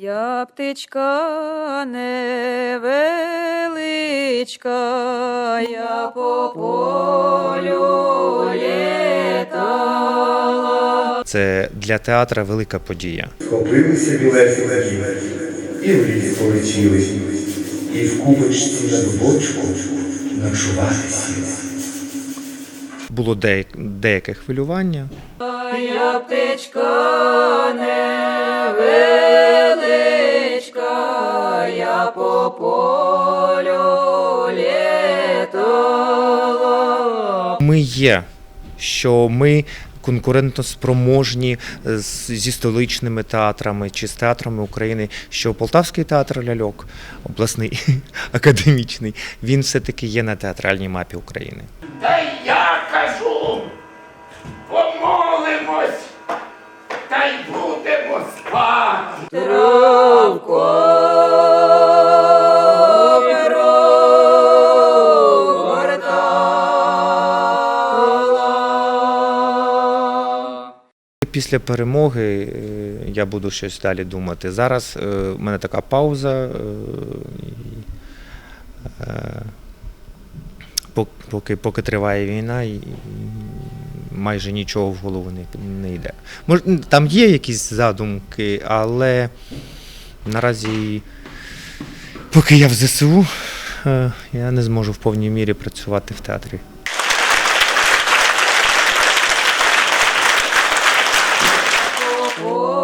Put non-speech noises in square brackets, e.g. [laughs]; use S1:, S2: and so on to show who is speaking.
S1: Я птичка невеличка, я по полю літала.
S2: Це для театра велика подія.
S3: Схопилися білесики, і в ліс полетіли, і в купочці над бочку ночувати.
S2: Було деяк- деяке хвилювання.
S1: Я птичка невеличка,
S2: Ми є, що ми конкурентно спроможні е, зі столичними театрами чи з театрами України, що Полтавський театр ляльок, обласний [laughs] академічний, він все-таки є на театральній мапі України.
S4: Та я кажу,
S2: Після перемоги е, я буду щось далі думати. Зараз е, в мене така пауза. е, Поки, поки триває війна, майже нічого в голову не, не йде. Мож, там є якісь задумки, але наразі, поки я в ЗСУ, я не зможу в повній мірі працювати в театрі. Oh.